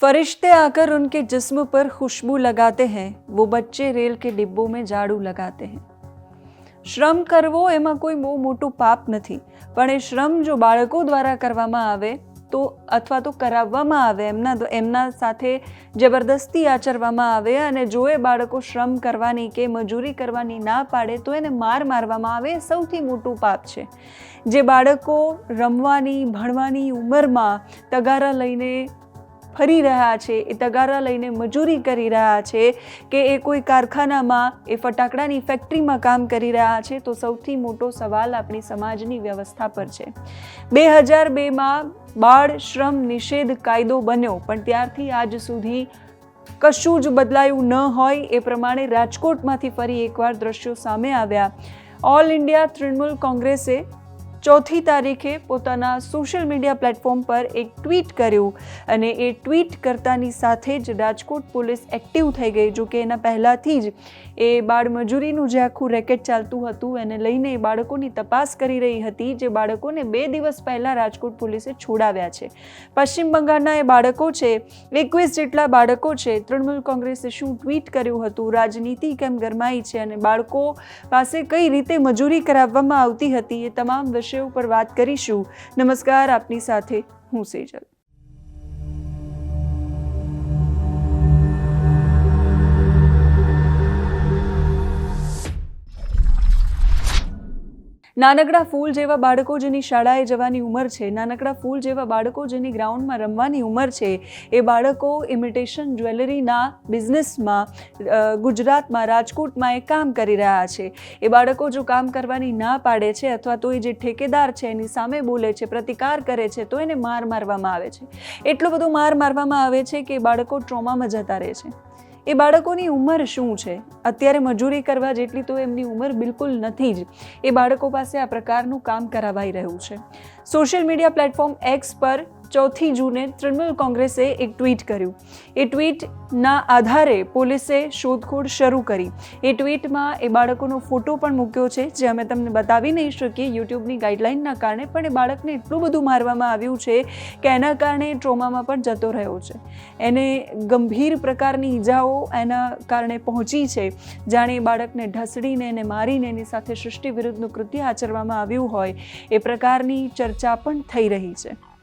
फरिश्ते आकर उनके जिस्म पर खुशबू लगाते हैं वो बच्चे रेल के डिब्बों में झाड़ू लगाते हैं શ્રમ કરવો એમાં કોઈ બહુ મોટું પાપ નથી પણ એ શ્રમ જો બાળકો દ્વારા કરવામાં આવે તો અથવા તો કરાવવામાં આવે એમના દ્વ- એમના સાથે જબરદસ્તી આચરવામાં આવે અને જો એ બાળકો શ્રમ કરવાની કે મજૂરી કરવાની ના પાડે તો એને માર મારવામાં આવે એ સૌથી મોટું પાપ છે જે બાળકો રમવાની ભણવાની ઉંમરમાં તગારા લઈને ફરી રહ્યા છે, એ તગારા લઈને મજૂરી કરી રહ્યા છે કે એ કોઈ કારખાનામાં, એ ફટાકડાની ફેક્ટરીમાં કામ કરી રહ્યા છે, તો સૌથી મોટો સવાલ આપણી સમાજની વ્યવસ્થા પર છે. બે હજાર બેમાં બાળ શ્રમ નિષેધ કાયદો બન્યો, પણ ત્યારથી આજ સુધી કશું જ બદલાયું ન હોય એ પ્રમાણે રાજકોટમાંથી ફરી એકવાર દ્રશ્યો સામે આવ્યા. ઓલ ઇન્ડિયા તૃણમૂલ કોંગ્રેસે ચોથી તારીખે પોતાના સોશિયલ મીડિયા પ્લેટફોર્મ પર એક ટ્વીટ કર્યું અને એ ટ્વીટ કરતાની સાથે જ રાજકોટ પોલીસ એક્ટિવ થઈ ગઈ, જો કે એના પહેલાંથી જ એ બાળમજૂરીનું જે આખું રેકેટ ચાલતું હતું, એને લઈને એ બાળકોની તપાસ કરી રહી હતી, જે બાળકોને બે દિવસ પહેલાં રાજકોટ પોલીસે છોડાવ્યા છે. પશ્ચિમ બંગાળના એ બાળકો છે, એકવીસ જેટલા બાળકો છે, તૃણમૂલ કોંગ્રેસે શું ટ્વીટ કર્યું હતું, રાજનીતિ કેમ ગરમાઈ છે અને બાળકો પાસે કઈ રીતે મજૂરી કરાવવામાં આવતી હતી, એ તમામ વિષયો ઉપર વાત કરીશું. નમસ્કાર આપની સાથે હું સેજલ. નાનકડા ફૂલ જેવા બાળકો જેની શાળાએ જવાની ઉંમર છે, નાનકડા ફૂલ જેવા બાળકો જેની ગ્રાઉન્ડમાં રમવાની ઉંમર છે, એ બાળકો ઇમિટેશન જ્વેલરીના બિઝનેસમાં ગુજરાતમાં, રાજકોટમાં એ કામ કરી રહ્યા છે. એ બાળકો જો કામ કરવાની ના પાડે છે અથવા તો એ જે ઠેકેદાર છે એની સામે બોલે છે, પ્રતિકાર કરે છે, તો એને માર મારવામાં આવે છે. એટલો બધો માર મારવામાં આવે છે કે એ બાળકો ટ્રોમામાં જતા રહે છે. એ બાળકોની ઉંમર શું છે? અત્યારે મજૂરી કરવા જેટલી તો એમની ઉંમર બિલકુલ નથી જ. એ બાળકો પાસે આ પ્રકારનું કામ કરાવાઈ રહ્યું છે. સોશિયલ મીડિયા પ્લેટફોર્મ એક્સ પર ચોથી જૂને તૃણમૂલ કોંગ્રેસે એક ટ્વીટ કર્યું. એ ટ્વીટના આધારે પોલીસે શોધખોળ શરૂ કરી. એ ટ્વીટમાં એ બાળકોનો ફોટો પણ મૂક્યો છે, જે અમે તમને બતાવી નહીં શકીએ. યુટ્યુબની ગાઈડલાઇનના કારણે પણ એ બાળકને એટલું બધું મારવામાં આવ્યું છે કે એના કારણે ટ્રોમામાં પણ જતો રહ્યો છે. એને ગંભીર પ્રકારની ઈજાઓ એના કારણે પહોંચી છે. જાણે એ બાળકને ઢસડીને એને મારીને એની સાથે સૃષ્ટિ વિરુદ્ધનું કૃત્ય આચરવામાં આવ્યું હોય. એ પ્રકારની ચર્ચા પણ થઈ રહી છે.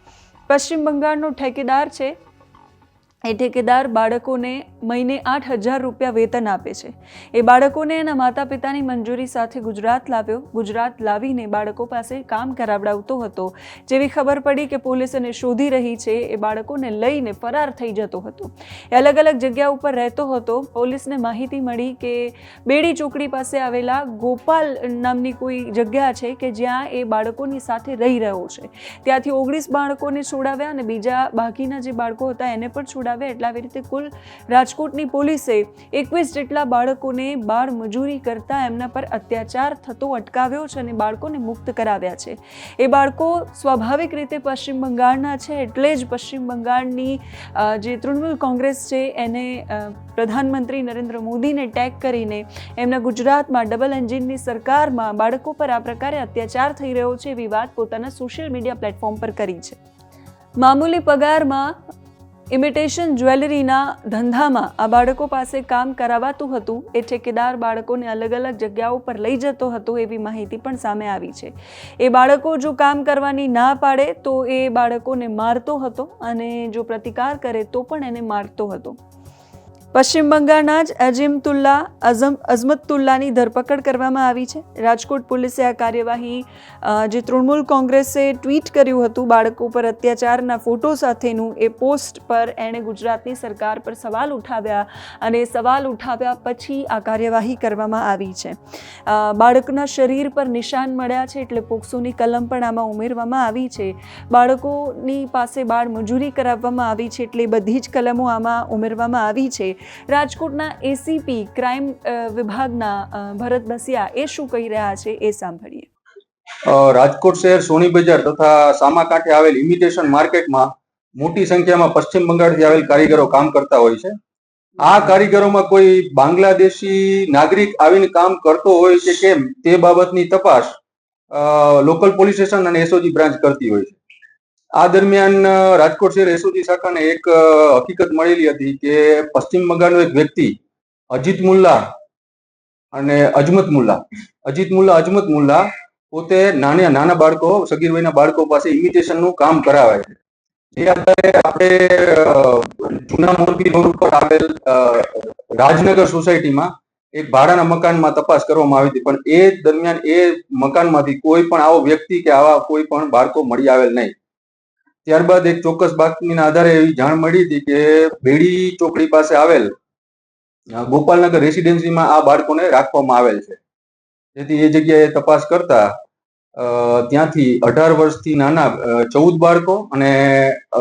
પશ્ચિમ બંગાળનો ઠેકેદાર છે. એ ઠેકેદાર બાળકોને મહિને આઠ હજાર રૂપિયા વેતન આપે છે. એ બાળકોને એના માતા પિતાની મંજૂરી સાથે ગુજરાત લાવ્યો. ગુજરાત લાવીને બાળકો પાસે કામ કરાવડાવતો હતો. જેવી ખબર પડી કે પોલીસ એને શોધી રહી છે, એ બાળકોને લઈને ફરાર થઈ જતો હતો. એ અલગ અલગ જગ્યા ઉપર રહેતો હતો. પોલીસને માહિતી મળી કે બેડી ચોકડી પાસે આવેલા ગોપાલ નામની કોઈ જગ્યા છે કે જ્યાં એ બાળકોની સાથે રહી રહ્યો છે. ત્યાંથી ઓગણીસ બાળકોને છોડાવ્યા અને બીજા બાકીના જે બાળકો હતા એને પણ છોડાવ્યા એટલે આવી રીતે કુલ રાજકોટની પોલીસે એકવીસ જેટલા બાળકોને બાળ મજૂરી કરતા એમના પર અત્યાચાર થતો અટકાવ્યો છે અને બાળકોને મુક્ત કરાવ્યા છે. એ બાળકો સ્વાભાવિક રીતે પશ્ચિમ બંગાળના છે એટલે જ પશ્ચિમ બંગાળની જે તૃણમૂલ કોંગ્રેસ છે એને પ્રધાનમંત્રી નરેન્દ્ર મોદીને ટેગ કરીને એમના ગુજરાતમાં ડબલ એન્જિનની સરકારમાં બાળકો પર આ પ્રકારે અત્યાચાર થઈ રહ્યો છે એવી વાત પોતાના સોશિયલ મીડિયા પ્લેટફોર્મ પર કરી છે. મામૂલી પગારમાં ઇમિટેશન જ્વેલરીના ધંધામાં આ બાળકો પાસે કામ કરાવાતું હતું. એ ઠેકેદાર બાળકોને અલગ અલગ જગ્યાઓ પર લઈ જતો હતો એવી માહિતી પણ સામે આવી છે. એ બાળકો જો કામ કરવાની ના પાડે તો એ બાળકોને મારતો હતો અને જો પ્રતિકાર કરે તો પણ એને મારતો હતો. પશ્ચિમ બંગાળના જ અજીમતુલ્લા અઝમ અઝમતુલ્લાની ધરપકડ કરવામાં આવી છે. રાજકોટ પોલીસે આ કાર્યવાહી જે તૃણમૂલ કોંગ્રેસે ટ્વીટ કર્યું હતું બાળકો પર અત્યાચારના ફોટો સાથેનું, એ પોસ્ટ પર એણે ગુજરાતની સરકાર પર સવાલ ઉઠાવ્યા અને સવાલ ઉઠાવ્યા પછી આ કાર્યવાહી કરવામાં આવી છે. બાળકના શરીર પર નિશાન મળ્યા છે એટલે પોક્સોની કલમ પણ આમાં ઉમેરવામાં આવી છે. બાળકોની પાસે બાળ મજૂરી કરાવવામાં આવી છે એટલે બધી જ કલમો આમાં ઉમેરવામાં આવી છે. રાજકોટના એસીપી ક્રાઇમ વિભાગના ભરત બસિયા એ શું કહી રહ્યા છે એ સાંભળીએ. રાજકોટ શહેર સોની બજાર તથા સામાકાંઠે આવેલ ઇમિટેશન માર્કેટમાં મોટી સંખ્યામાં પશ્ચિમ બંગાળથી આવેલ કારીગરો કામ કરતા હોય છે. આ કારીગરોમાં કોઈ બાંગ્લાદેશી નાગરિક આવીને કામ કરતો હોય છે કેમ તે બાબતની તપાસ લોકલ પોલીસ સ્ટેશન અને એસઓજી બ્રાન્ચ કરતી હોય છે. આ દરમિયાન રાજકોટ શહેર એસઓજી શાખાને એક હકીકત મળેલી હતી કે પશ્ચિમ બંગાળનો એક વ્યક્તિ, અજીત મુલ્લા અને અજમત મુલ્લા, અજીત મુલ્લા, અજમત મુલ્લા પોતે નાના નાના બાળકો, સગીર વયના બાળકો પાસે ઇમિટેશનનું કામ કરાવે છે. જે આધારે આપણે જૂના મોરબી રોડ ઉપર આવેલ રાજનગર સોસાયટીમાં એક ભાડાના મકાનમાં તપાસ કરવામાં આવી હતી, પણ એ દરમિયાન એ મકાનમાંથી કોઈ પણ આવો વ્યક્તિ કે આવા કોઈ પણ બાળકો મળી આવેલ નહીં. ત્યારબાદ એક ચોક્કસ બાતમીના આધારે એવી જાણ મળી હતી કે ભેડી ચોકડી પાસે આવેલ ગોપાલનગર રેસિડેન્સીમાં આ બાળકોને રાખવામાં આવેલ છે. જેથી એ જગ્યાએ તપાસ કરતા ત્યાંથી અઢાર વર્ષથી નાના ચૌદ બાળકો અને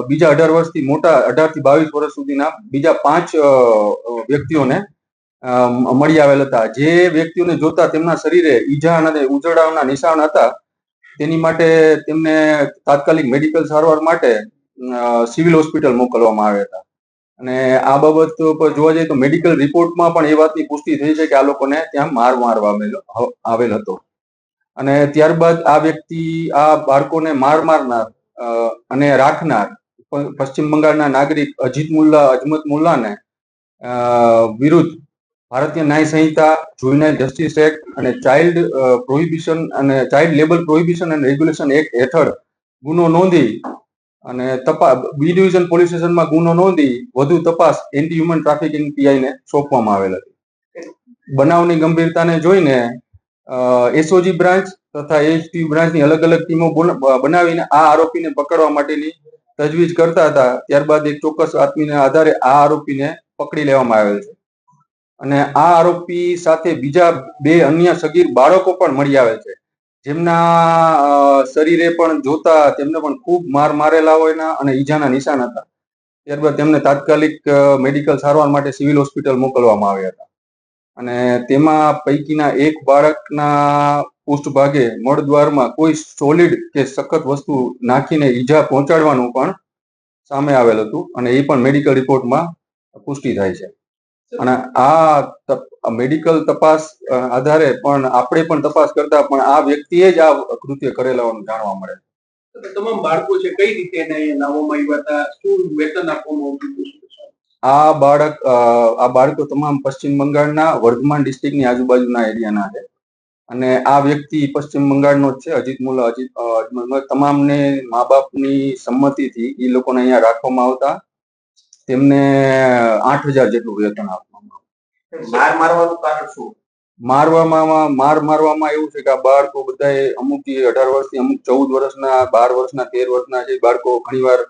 બીજા અઢાર વર્ષથી મોટા અઢારથી બાવીસ વર્ષ સુધીના બીજા પાંચ વ્યક્તિઓને મળી આવેલ હતા. જે વ્યક્તિઓને જોતા તેમના શરીરે ઈજા અને ઉજળાવના નિશાન હતા તેની માટે તેમને તાત્કાલિક મેડિકલ સારવાર માટે સિવિલ હોસ્પિટલ મોકલવામાં આવ્યા હતા. અને આ બાબત પર જોવા જઈએ તો મેડિકલ રિપોર્ટમાં પણ એ વાતની પુષ્ટિ થઈ છે કે આ લોકોને ત્યાં માર મારવા આવેલ હતો. અને ત્યારબાદ આ વ્યક્તિ, આ બાળકોને માર મારનાર અને રાખનાર પશ્ચિમ બંગાળના નાગરિક અજીત મુલ્લા, અજમત મુલ્લાને વિરુદ્ધ ભારતીય ન્યાય સંહિતા, જુવેનાઇલ જસ્ટિસ એક્ટ અને ચાઇલ્ડ પ્રોહિબિશન અને ચાઇલ્ડ લેબર પ્રોહિબિશન અને રેગ્યુલેશન એક્ટ હેઠળ ગુનો નોંધી અને તપાસ, બી ડિવિઝન પોલીસ સ્ટેશનમાં ગુનો નોંધી વધુ તપાસ એન્ટી હ્યુમન ટ્રાફિકિંગ પીઆઈને સોંપવામાં આવેલ હતી. બનાવની ગંભીરતાને જોઈને એસઓજી બ્રાન્ચ તથા એચટી બ્રાન્ચની અલગ અલગ ટીમો બનાવીને આ આરોપીને પકડવા માટેની તજવીજ કરતા હતા. ત્યારબાદ એક ચોક્કસ આત્મીના આધારે આ આરોપીને પકડી લેવામાં આવેલ છે. અને આ આરોપી સાથે બીજા બે અન્ય સગીર બાળકો પણ મળી આવે છે. જેમના શરીરે પણ જોતા, તેમને પણ ખૂબ માર મારેલા હોયના અને ઈજાના નિશાન હતા. ત્યારબાદ તેમને તાત્કાલિક મેડિકલ સારવાર માટે સિવિલ હોસ્પિટલ મોકલવામાં આવ્યા હતા. અને તેમાં પૈકીના એક બાળકના પૃષ્ઠભાગે મળદ્વારમાં કોઈ સોલિડ કે સખત વસ્તુ નાખીને ઈજા પહોંચાડવાનું પણ સામે આવેલ હતું અને એ પણ મેડિકલ રિપોર્ટમાં પુષ્ટિ થાય છે. અને આ મેડિકલ તપાસ આધારે પણ આપણે પણ તપાસ કરતા પણ આ વ્યક્તિએ જ આ કૃત્ય કરેલા જાણવા મળે તમામ બાળકો છે કઈ રીતે લાવવામાં આવ્યા હતા? શું વેતન આપવામાં? આ બાળક આ બાળકો તમામ પશ્ચિમ બંગાળના વર્ધમાન ડિસ્ટ્રિક્ટની આજુબાજુના એરિયાના છે. અને આ વ્યક્તિ પશ્ચિમ બંગાળનો જ છે અજીત મુલા અજીત. તમામને મા બાપની સંમતિથી એ લોકોને અહીંયા રાખવામાં આવતા. તેમને આઠ હજાર જેટલું વેતન આપવામાં આવ્યું. માર મારવાનું કારણ શું? મારવામાં માર મારવામાં એવું છે કે આ બાળકો બધા અમુક જે અઢાર વર્ષથી અમુક ચૌદ વર્ષના બાર વર્ષના તેર વર્ષના જે બાળકો ઘણીવાર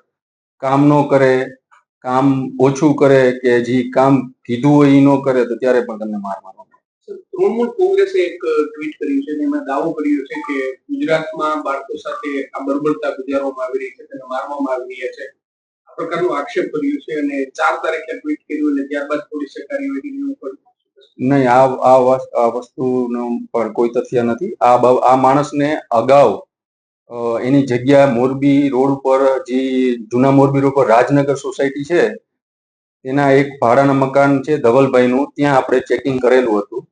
કામ ન કરે કામ ઓછું કરે કે જે કામ કીધું હોય એ ન કરે તો ત્યારે પણ તમને માર મારવામાં તૃણમૂલ કોંગ્રેસે એક ટ્વીટ કર્યું છે એમાં દાવો કર્યો છે કે ગુજરાતમાં બાળકો સાથે આ બર્બરતા ગુજારવામાં આવી રહી છે તેને મારવામાં આવી રહ્યા છે. પ્રકારનો આક્ષેપ કર્યો છે અને ચાર તારીખે ટ્વીટ કર્યું અને ત્યારબાદ પોલીસે કાર્યવાહી ઉપર નહીં, આ આ વસ- પર કોઈ તથ્ય નથી. આ આ માણસને અગાઉ એની જગ્યા મોરબી રોડ ઉપર જે જૂના મોરબી રોડ પર રાજનગર સોસાયટી છે તેના એક ભાડાના મકાન છે, ધવલભાઈનું, ત્યાં આપણે ચેકિંગ કરેલું હતું.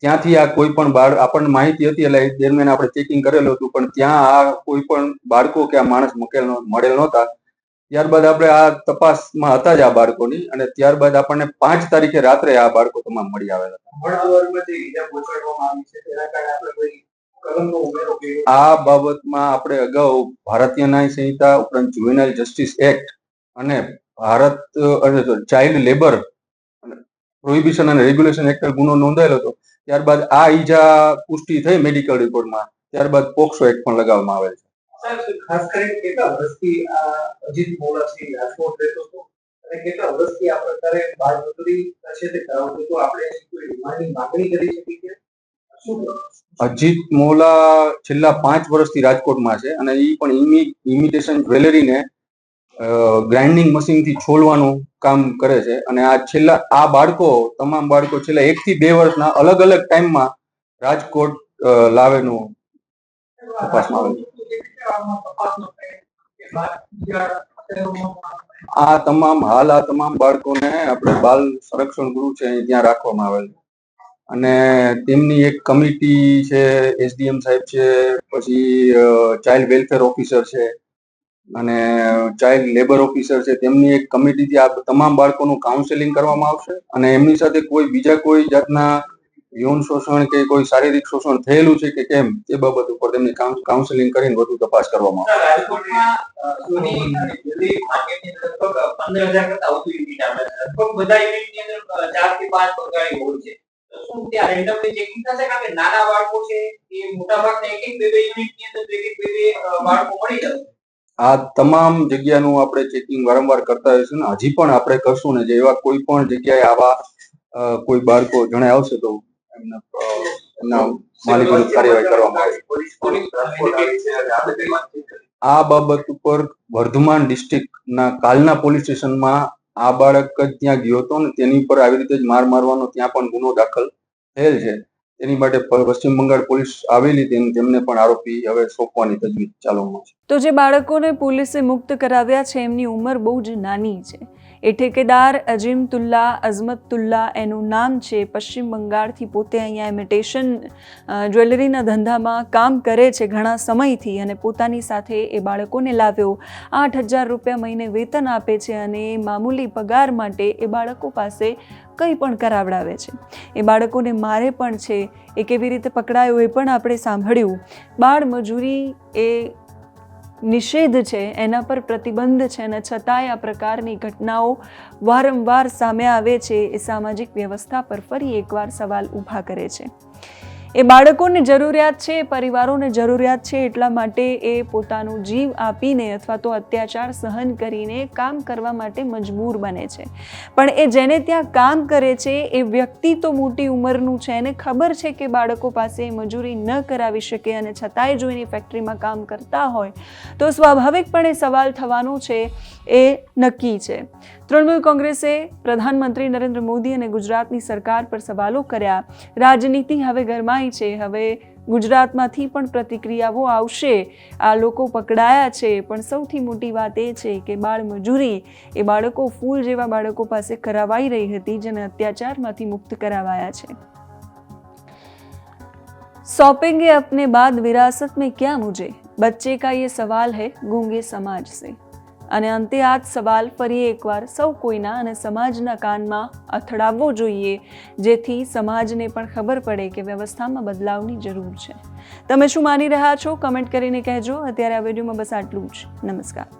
ત્યાંથી આ કોઈ પણ બાળ આપણને માહિતી હતી, એટલે દરમિયાન આપણે ચેકિંગ કરેલું હતું, પણ ત્યાં આ કોઈ પણ બાળકો કે આ માણસ મૂકેલ મળેલ નહોતા. ત્યારબાદ આપણે આ તપાસમાં હતા જ આ બાળકોની અને ત્યારબાદ આપણને પાંચ તારીખે રાત્રે આ બાળકો તમામ મળી આવેલા કર્યો આ બાબતમાં આપણે અગાઉ ભારતીય ન્યાય સંહિતા ઉપરાંત જુવેનાઇલ જસ્ટિસ એક્ટ અને ભારત ચાઇલ્ડ લેબર પ્રોહિબિશન અને રેગ્યુલેશન એક્ટ ગુનો નોંધાયેલો હતો. ત્યારબાદ આ ઈજા પુષ્ટિ થઈ મેડિકલ રિપોર્ટમાં. ત્યારબાદ પોક્સો એક્ટ પણ લગાવવામાં આવેલ છે. ખાસ કરીને કેટલા વર્ષથી આ અજીત મોલાસિંહ રાજકોટ રહેતો હતો અને કેટલા વર્ષથી આ પ્રકારે બાળ મજૂરી છે તે કરાવતો હતો? આપણે કોઈ રિમાન્ડની માંગણી કરી શકી કે અજીત મોલા છેલ્લા પાંચ વર્ષથી રાજકોટમાં છે અને એ પણ ઇમી ઇમિટેશન જ્વેલરીને ગ્રાઇન્ડિંગ મશીનથી છોલવાનું કામ કરે છે. અને આ છેલ્લા, આ બાળકો, તમામ બાળકો છેલ્લા એક થી બે વર્ષના અલગ અલગ ટાઈમમાં રાજકોટ લાવેનું તપાસમાં આવે આ તમામ હાલ, આ તમામ બાળકોને આપણે બાલ સંરક્ષણ ગૃહ છે ત્યાં રાખવામાં આવેલ છે. અને તેમની એક કમિટી છે, એસડીએમ સાહેબ છે, પછી ચાઇલ્ડ વેલફેર ઓફિસર છે, અને ચાઇલ્ડ લેબર ઓફિસર છે. તેમની એક કમિટીથી આ તમામ બાળકોનું કાઉન્સેલિંગ કરવામાં આવશે અને એમની સાથે કોઈ બીજા કોઈ જાતના યૌન શોષણ કે કોઈ શારીરિક શોષણ થયેલું છે કે કેમ એ બાબત ઉપર તેમની કાઉન્સેલિંગ કરીને વધુ તપાસ કરવામાં આવે આ તમામ જગ્યાનું આપણે ચેકિંગ વારંવાર કરતા હોઈશું ને. હજી પણ આપણે કરશું ને. જે એવા કોઈ પણ જગ્યાએ આવા કોઈ બાળકો જણાય આવશે તો આ બાબત ઉપર વર્ધમાન ડિસ્ટ્રિક્ટના કાલના પોલીસ સ્ટેશનમાં આ બાળક જ ત્યાં ગયો હતો ને તેની ઉપર આવી રીતે જ માર મારવાનો ત્યાં પણ ગુનો દાખલ થયેલ છે. તેની માટે પશ્ચિમ બંગાળ પોલીસ આવેલી તેમ- તેમને પણ આરોપી હવે સોંપવાની તજવીજ ચાલુમાં છે. તો જે બાળકોને પોલીસે મુક્ત કરાવ્યા છે, એમની ઉંમર બહુ જ નાની છે. એ ઠેકેદાર અજીમતુલ્લા અઝમતુલ્લા એનું નામ છે. પશ્ચિમ બંગાળથી પોતે અહીંયા ઇમિટેશન જ્વેલરીના ધંધામાં કામ કરે છે ઘણા સમયથી અને પોતાની સાથે એ બાળકોને લાવ્યો. આઠ હજાર રૂપિયા મહિને વેતન આપે છે અને મામૂલી પગાર માટે એ બાળકો પાસે કંઈ પણ કરાવડાવે છે. એ બાળકોને મારે પણ છે. એ કેવી રીતે પકડાયો એ પણ આપણે સાંભળ્યું. બાળ મજૂરી એ નિષેધ છે, એના પર પ્રતિબંધ છે અને છતાંય આ પ્રકારની ઘટનાઓ વારંવાર સામે આવે છે, એ સામાજિક વ્યવસ્થા પર ફરી એકવાર સવાલ ઊભા કરે છે. એ બાળકોને જરૂરિયાત છે પરિવારોને જરૂરિયાત છે, એટલા માટે એ પોતાનું જીવ આપીને અથવા તો અત્યાચાર સહન કરીને કામ કરવા માટે મજબૂર બને છે. પણ એ જેને ત્યાં કામ કરે છે, એ વ્યક્તિ તો મોટી ઉંમરનું છે એને ખબર છે કે બાળકો પાસે મજૂરી ન કરાવી શકે અને છતાંય જો એની ફેક્ટરીમાં કામ કરતા હોય, તો સ્વાભાવિકપણે સવાલ થવાનો છે, એ નક્કી છે. તૃણમૂલ કોંગ્રેસે પ્રધાનમંત્રી નરેન્દ્ર મોદી અને ગુજરાતની સરકાર પર સવાલો કર્યા. રાજનીતિ હવે ગરમાઈ છે. હવે ગુજરાતમાંથી પણ પ્રતિક્રિયાઓ આવશે. આ લોકો પકડાયા છે. પણ સૌથી મોટી વાત એ છે કે બાળ મજૂરી એ બાળકો ફૂલ જેવા બાળકો પાસે કરાવાઈ રહી હતી, જેને અત્યાચારમાંથી મુક્ત કરાવાયા છે. સોંપેંગે અપને બાદ વિરાસત મેં ક્યાં મુજે? બચ્ચે કા યે સવાલ હૈ? ગૂંગે સમાજ સે. અને અંતે આ જ સવાલ ફરી એકવાર સૌ કોઈના અને સમાજના કાનમાં અથડાવવો જોઈએ, જેથી સમાજને પણ ખબર પડે કે વ્યવસ્થામાં બદલાવની જરૂર છે. તમે શું માની રહ્યા છો? કમેન્ટ કરીને કહેજો. અત્યારે આ વિડીયોમાં બસ આટલું જ. નમસ્કાર.